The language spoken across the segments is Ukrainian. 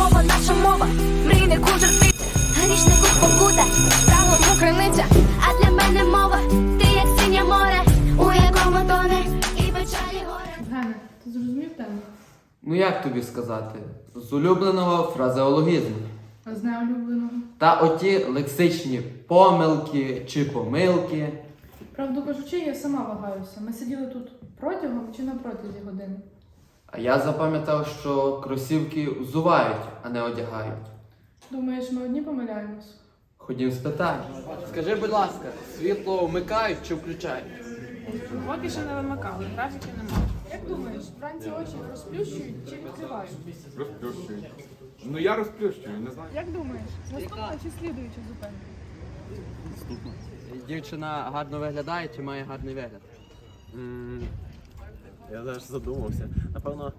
мова, наша мова, мрійнику жерти, грішнику спокута, правому криниця, а для мене мова, ти як синє море, у якому тоне і печалі горе. Євгене, ти зрозумів тему? Ну як тобі сказати? З улюбленого фразеологізму. А з неулюбленого? Та оті лексичні помилки чи помилки. Правду кажучи, я сама вагаюся. Ми сиділи тут протягом чи на протязі години. А я запам'ятав, що кросівки взувають, а не одягають. Думаєш, ми одні помиляємось? Ходім спитай. Скажи, будь ласка, світло вмикають чи включають? Поки ще не вимикали, графіки немає. Як думаєш, вранці очі розплющують чи відкривають? Розплющую. Ну я розплющую, не знаю. Як думаєш, наступна чи слідуюча зупинка? Дівчина гарно виглядає чи має гарний вигляд? Я зараз задумався. Напевно,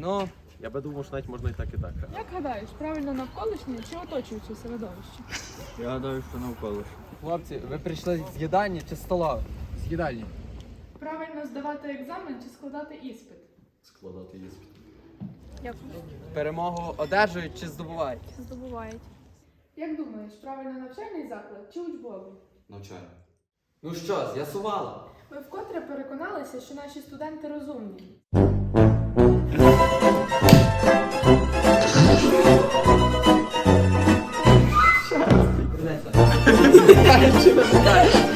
Ну, я би думав, що навіть можна і так, і так. Як гадаєш, правильно навколишнє чи оточуюче середовище? Я гадаю, що навколо. хлопці, ви прийшли з їдальні чи з столової? З їдальні. Правильно здавати екзамен чи складати іспит? Складати іспит. Перемогу одержують чи здобувають? здобувають. Як думаєш, правильно навчальний заклад чи учбовий? Навчаю. Ну що, з'ясувала? Ми вкотре переконалися, що наші студенти розумні. Включають.